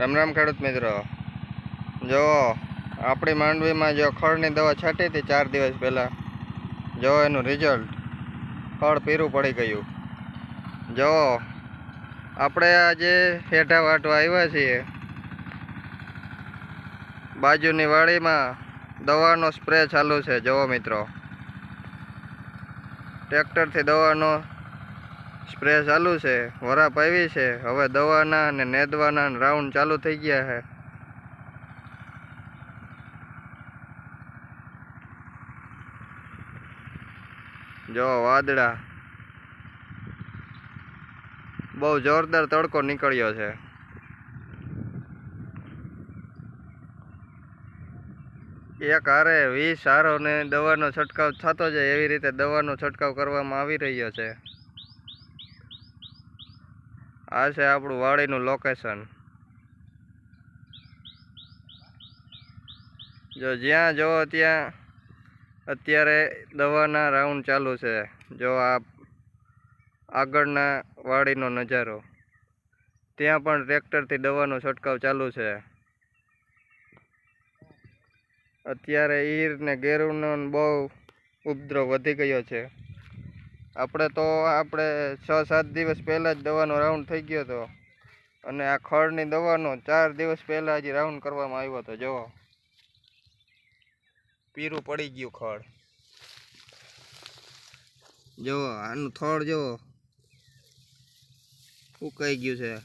રામ રામ ખેડૂત મિત્રો. જો આપણી માંડવીમાં જો ખળની દવા છાંટી હતી ચાર દિવસ પહેલાં જો એનું રિઝલ્ટ ખળ પીરું પડી ગયું. જો આપણે આજે હેઠા વાટવા આવ્યા છીએ. બાજુની વાડીમાં દવાનો સ્પ્રે ચાલુ છે. જુઓ મિત્રો. ટ્રેક્ટરથી દવાનો સ્પ્રે ચાલુ છે, વરાપ આવી છે. હવે દવાના અને નેદવાના રાઉન્ડ ચાલુ થઈ ગયા છે. જો, વાદળા. બહુ જોરદાર તડકો નીકળ્યો છે. એક હારે વીસ હારોને દવાનો છંટકાવ થતો જાય એવી રીતે દવાનો છંટકાવ કરવામાં આવી રહ્યો છે. આ છે આપણું વાડીનું લોકેશન જો જ્યાં જો ત્યાં અત્યારે દવાના રાઉન્ડ ચાલુ છે. જો આ આગળના વાડીનો નજારો. ત્યાં પણ ટ્રેક્ટરથી દવાનો છંટકાવ ચાલુ છે. અત્યારે ઈર ને ગેરુનો બહુ ઉપદ્રવ વધી ગયો છે. આપણે તો આપણે છ સાત દિવસ પહેલાં જ દવાનો રાઉન્ડ થઈ ગયો હતો. અને આ ખળની દવાનો ચાર દિવસ પહેલાં હજી રાઉન્ડ કરવામાં આવ્યો હતો, જુઓ. પીરું પડી ગયું ખળ. જુઓ, આનું થડ જુઓ. ઉકાઈ ગયું છે.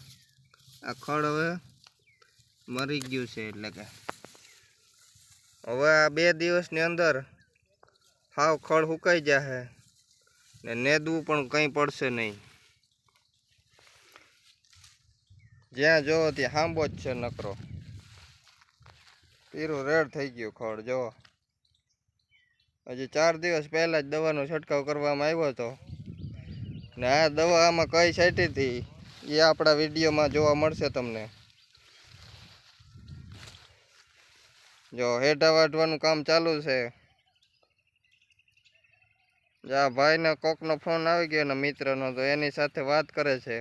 આ ખડ હવે મરી ગયું છે એટલે કે. હવે આ બે દિવસની અંદર હાવ ખડ સુકાઈ જશે ને નેદવું પણ કંઈ પડશે નહીં. જ્યાં જોવો ત્યાં હાંબો જ છે નકરો. પીરું રેડ થઈ ગયું ખડ જો હજી ચાર દિવસ પહેલાં જ દવાનો છંટકાવ કરવામાં આવ્યો હતો. ને આ દવા આમાં કઈ છાંટી હતી, એ આપણા વિડીયોમાં જોવા મળશે તમને. જો હેઠા વાટવાનું કામ ચાલુ છે. જા, ભાઈને કોકનો ફોન આવી ગયો ને મિત્રનો, તો એની સાથે વાત કરે છે.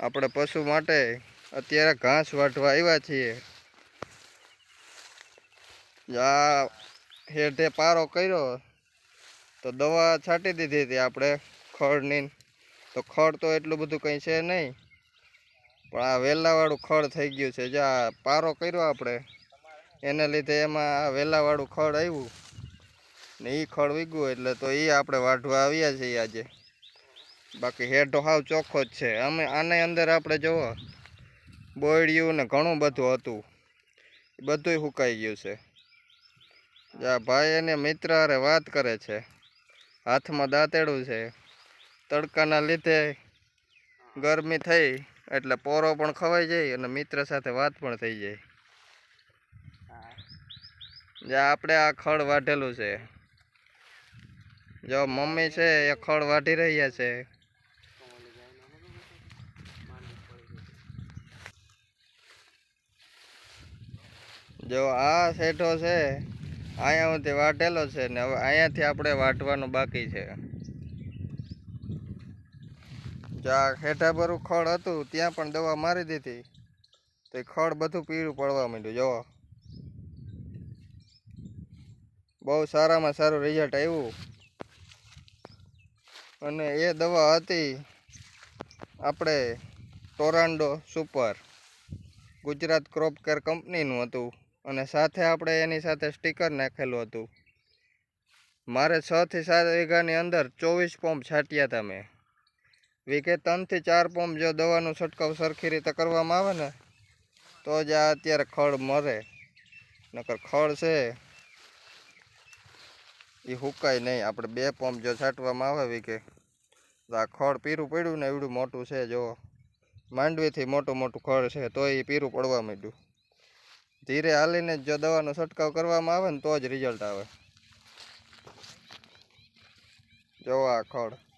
આપણે પશુ માટે અત્યારે ઘાસ વાટવા આવ્યા છીએ. આ હેઠે પારો કર્યો, તો દવા છાંટી દીધી હતી આપણે ખડની. તો ખડ તો એટલું બધું કંઈ છે નહીં. પણ આ વેલાવાળું ખડ થઈ ગયું છે. જે આ પારો કર્યો આપણે, એને લીધે એમાં આ વેલાવાળું ખડ આવ્યું. ને એ ખડ વીગ્યું એટલે તો એ આપણે વાઢવા આવ્યા છીએ આજે. બાકી હેઠો હાવ ચોખ્ખો જ છે. અમે આને અંદર આપણે જુઓ બોયડિયું ને ઘણું બધું હતું. બધુંય સુકાઈ ગયું છે. જા ભાઈ એને મિત્ર હારે વાત કરે છે. હાથમાં દાંતેડું છે. તડકાના લીધે ગરમી થઈ. એટલે પોરો પણ ખવાઈ જાય અને મિત્ર સાથે વાત પણ થઈ જાય. જે આપણે આ ખડ વાઢેલું છે. જો મમ્મી છે એ ખડ વાઢી રહ્યા છે. જો આ શેઠો છે, અહીંયા સુધી વાઢેલો છે ને હવે અહીંયાથી આપણે વાટવાનું બાકી છે. જ્યાં હેઠા ભરું ખડ હતું, ત્યાં પણ દવા મારી દીધી. તો એ ખડ બધું પીળું પડવા માંડ્યું જો બહુ સારામાં સારું રિઝલ્ટ આવ્યું. અને એ દવા હતી આપણે ટોરાન્ડો સુપર, ગુજરાત ક્રોપ કેર કંપનીનું હતું. અને સાથે આપણે એની સાથે સ્ટીકર નાખેલું હતું. મારે છથી સાત વીઘાની અંદર ચોવીસ પંપ છાંટ્યા હતા મેં. વીઘે ત્રણથી ચાર પંપ જો દવાનો છંટકાવ સરખી રીતે કરવામાં આવે ને, તો જ આ અત્યારે ખડ મરે. નકર ખડ છે એ હુકાય નહીં. આપણે બે પંપ જો છાંટવામાં આવે વીકે, તો આ ખડ પીરું પડ્યું ને એવડું મોટું છે જો. માંડવીથી મોટું મોટું ખડ છે, તો એ પીરું પડવા માંડ્યું. ધીરે હાલીને જ દવાનો છંટકાવ કરવામાં આવે ને, તો જ રિઝલ્ટ આવે. જો આ ખડ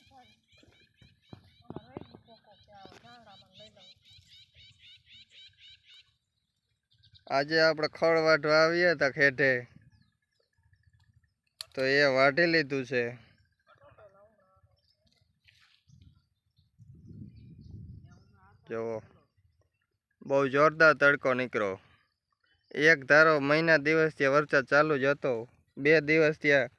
આજે આપણે ખળ વાઢવા આવીએ તા ખેઠે તો એ વાઢી લીધું છે. જુઓ. બહુ જોરદાર તડકો નીકળો એક ધારો મહિના દિવસ ત્યાં વરસાદ ચાલુ જ હતો. બે દિવસ ત્યાં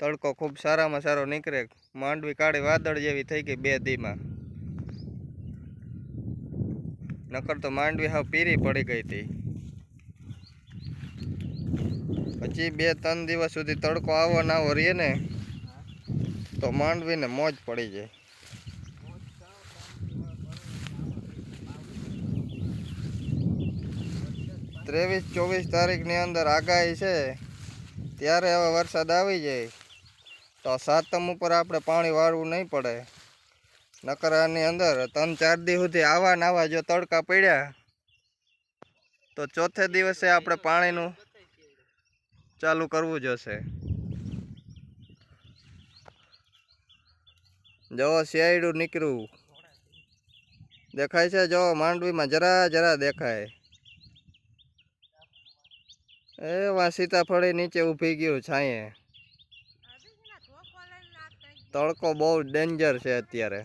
તડકો ખૂબ સારામાં સારો નીકળે. માંડવી કાળી વાદળ જેવી થઈ ગઈ બે દીમાં. નકર તો માંડવી હાવ પીરી પડી ગઈ હતી. પછી બે, ત્રણ દિવસ સુધી તડકો આવો ના આવો રહીએ ને, તો માંડવીને મોજ પડી જાય. ત્રેવીસ, ચોવીસ તારીખની અંદર આગાહી છે, ત્યારે હવે વરસાદ આવી જાય. તો સાતમ ઉપર આપણે પાણી વાળવું નહીં પડે. નકરાની અંદર ત્રણ, ચાર દિવસ સુધી આવા નાવા જો તડકા પડ્યા, તો ચોથે દિવસે આપણે પાણીનું ચાલુ કરવું જોશે જો શિયાળું નીકળ્યું. દેખાય છે, જો માંડવીમાં જરા જરા દેખાય. એ વા સીતાફળી નીચે ઊભી ગયું છાંયે. તડકો બહુ ડેન્જર છે અત્યારે.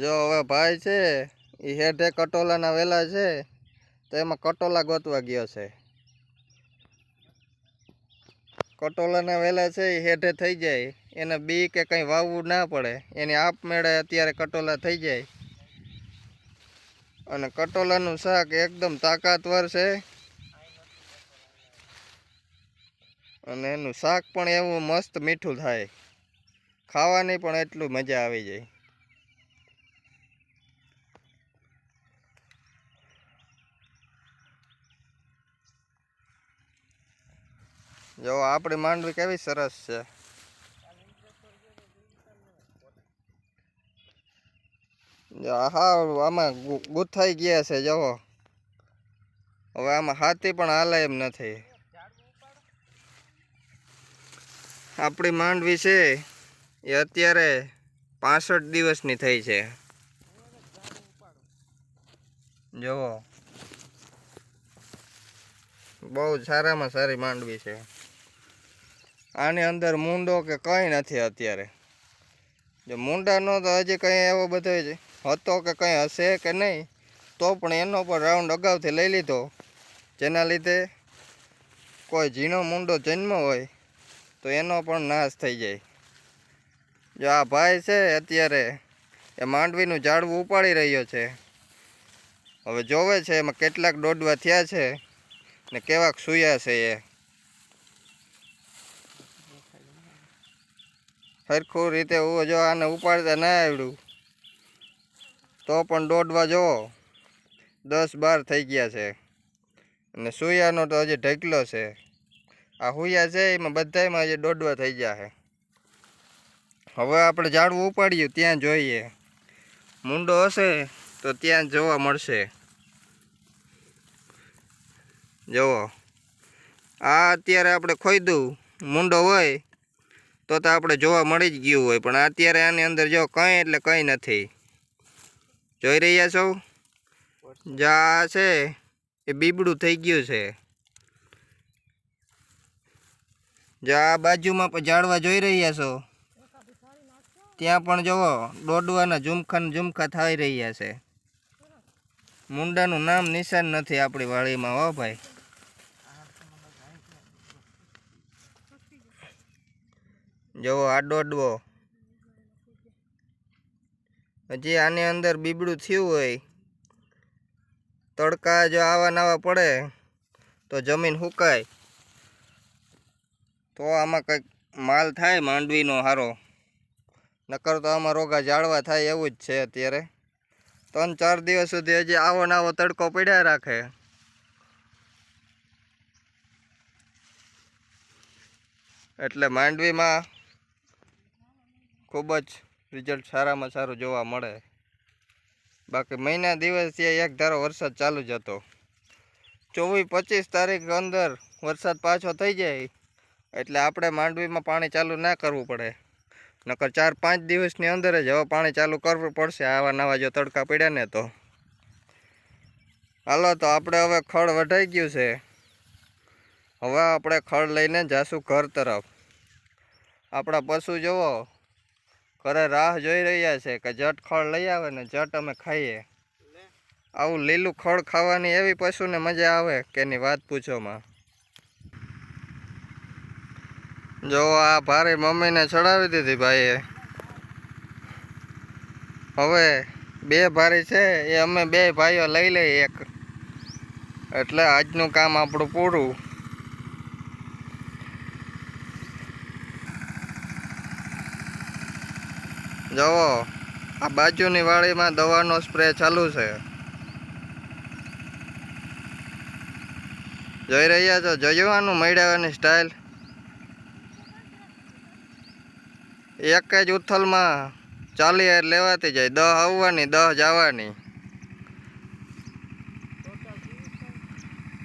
જો હવે ભાઈ છે એ હેઠે કટોલાના વેલા છે, તો એમાં કટોલા ગોતવા ગયો છે. કટોલાના વેલા છે એ હેઠે થઈ જાય. એને બી કે કંઈ વાવવું ના પડે. એની આપમેળે અત્યારે કટોલા થઈ જાય. અને કટોલાનું શાક એકદમ તાકાતવર છે. અને એનું શાક પણ એવું મસ્ત મીઠું થાય. ખાવાની પણ એટલું મજા આવી જાય. જો, આપણી માંડવી કેવી સરસ છે. હા આમાં ગુથાઈ ગયા છે જવો હવે આમાં હાથી પણ હાલે એમ નથી. આપણી માંડવી છે, એ અત્યારે પાસઠ દિવસની થઈ છે. જુઓ બહુ સારામાં સારી માંડવી છે. આની અંદર મૂંડો કે કંઈ નથી અત્યારે. જો મૂંડાનો તો હજી કંઈ એવો બધો હતો કે કંઈ હશે કે નહીં, તો પણ એનો પણ રાઉન્ડ અગાઉથી લઈ લીધો. જેના લીધે કોઈ ઝીણો મૂંડો જન્મ હોય, તો એનો પણ નાશ થઈ જાય. જો આ ભાઈ છે અત્યારે, એ માંડવીનું ઝાડવું ઉપાડી રહ્યો છે. હવે જોવે છે એમાં કેટલાક દોડવા થયા છે ને કેવાક સૂયા છે એ. સરખું રીતે હું જો આને ઉપાડતા ના આવડ્યું તો પણ દોડવા જુઓ દસ બાર થઈ ગયા છે. અને સૂયાનો તો હજી ઢગલો છે. આ હુયા છે એમાં બધાયમાં હજી દોડવા થઈ ગયા છે. હવે આપણે ઝાડવું ઉપાડ્યું, ત્યાં જોઈએ. મુંડો હશે તો ત્યાં જોવા મળશે. જુઓ. આ અત્યારે આપણે ખોઈદું મુંડો હોય તો તો આપણે જોવા મળી જ ગયું હોય, પણ અત્યારે આની અંદર જો કંઈ એટલે કંઈ નથી. જોઈ રહ્યા છો? જા છે, એ બીબડું થઈ ગયું છે. જા બાજુમાં પણ ઝાડવા જોઈ રહ્યા છો? ત્યાં પણ જુઓ, દોડવાના ઝુમખા ઝુમખા થઈ રહ્યા છે. મુંડાનું નામ નિશાન નથી આપણી વાડીમાં, હો ભાઈ. જુઓ આડો અડવો હજી આની અંદર બીબડું થયું હોય, તડકા જો આવા નાવા પડે, તો જમીન સુકાય. તો આમાં કંઈક માલ થાય માંડવીનો હારો. નકર તો આમાં રોગા જાળવા થાય એવું જ છે અત્યારે. ત્રણ ચાર દિવસ સુધી હજી આવો નવો તડકો પડ્યા રાખે. એટલે માંડવીમાં ખૂબ જ રિઝલ્ટ સારામાં સારું જોવા મળે. બાકી મહિના દિવસથી એક ધારો વરસાદ ચાલુ જ હતો. ચોવીસ, પચીસ તારીખ અંદર વરસાદ પાછો થઈ જાય, એટલે આપણે માંડવીમાં પાણી ચાલુ ના કરવું પડે. નકર ચાર, પાંચ દિવસની અંદર જ હવે પાણી ચાલુ કરવું પડશે, આવા નવા જો તડકા પડ્યા ને તો. હાલો, તો આપણે હવે ખડ વઢાઈ ગયું છે. હવે આપણે ખડ લઈને જાશું ઘર તરફ. આપણા પશુ જુઓ ઘરે રાહ જોઈ રહ્યા છે કે જટ ખળ લઈ આવે ને જટ અમે ખાઈએ. આવું લીલું ખળ ખાવાની એવી પશુને મજા આવે કે એની વાત પૂછોમાં. જો આ ભારે મમ્મીને ચડાવી દીધી ભાઈએ. હવે બે ભારી છે એ અમે બે ભાઈઓ લઈ લઈએ એક. એટલે આજનું કામ આપણું પૂરું. જુઓ, આ બાજુની વાડીમાં દવાનો સ્પ્રે ચાલુ છે. જોઈ રહ્યા છો? જોયું મળ્યાની સ્ટાઇલ એક જ ઉથલમાં ચાલી હાર લેવાતી જાય. દહ આવવાની, દહ જવાની.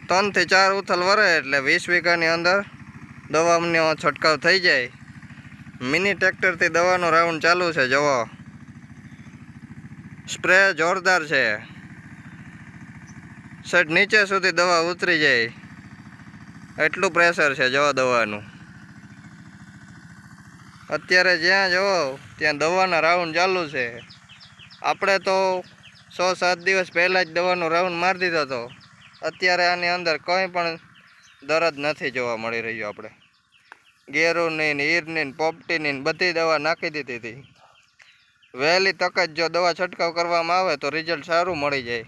ત્રણથી ચાર ઉથલ વરે એટલે વીસ વીઘાની અંદર દવાનો છંટકાવ થઈ જાય. મિની ટ્રેક્ટરથી દવાનો રાઉન્ડ ચાલુ છે, જુઓ. સ્પ્રે જોરદાર છે. સેટ નીચે સુધી દવા ઉતરી જાય. એટલું પ્રેશર છે, જુઓ દવાનું. અત્યારે જ્યાં, જુઓ, ત્યાં દવાના રાઉન્ડ ચાલુ છે. આપણે તો સો સાત દિવસ પહેલાં જ દવાનો રાઉન્ડ મારી દીધો હતો. અત્યારે આની અંદર કંઈ પણ દરદ નથી જોવા મળી રહ્યું આપણે. ગેરુની ને ઈરની ને પોપટીની બધી દવા નાખી દીધી હતી. વહેલી તક જ જો દવા છંટકાવ કરવામાં આવે તો રિઝલ્ટ સારું મળી જાય.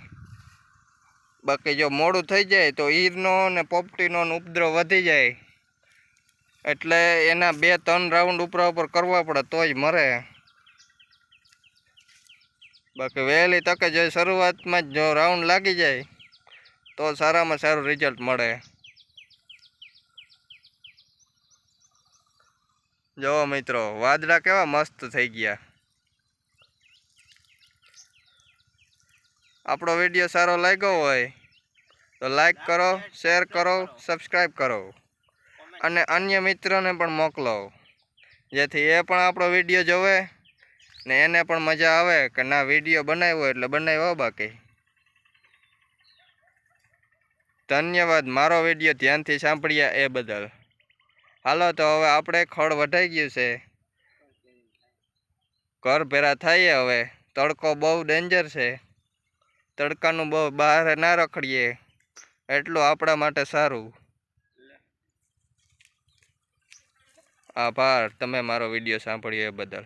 બાકી જો મોડું થઈ જાય તો ઈરનો ને પોપટીનો ઉપદ્રવ વધી જાય. એટલે એના બે ત્રણ રાઉન્ડ ઉપરા ઉપર કરવા પડે તો જ મરે. બાકી વહેલી તકે જો શરૂઆતમાં જ જો રાઉન્ડ લાગી જાય તો સારામાં સારું રિઝલ્ટ મળે. જો મિત્રો, વાદળા કેવા મસ્ત થઈ ગયા. આપણો વીડિયો સારો લાગ્યો હોય તો લાઈક કરો શેર કરો સબસ્ક્રાઈબ કરો. અને અન્ય મિત્રોને પણ મોકલો. જેથી એ પણ આપણો વીડિયો જોવે ને એને પણ મજા આવે કે ના, વીડિયો બનાવ્યો એટલે બનાવ્યો બાકી. ધન્યવાદ, મારો વીડિયો ધ્યાનથી સાંભળ્યા એ બદલ. હાલો, તો હવે આપણે ખડ વઢાઈ ગયું છે. ઘર ભેરા થઈએ હવે. તડકો બહુ ડેન્જર છે. તડકાનું બહુ બહાર ના રખડીએ. એટલું આપણા માટે સારું. આભાર. તમે મારો વીડિયો સાંભળ્યો એ બદલ.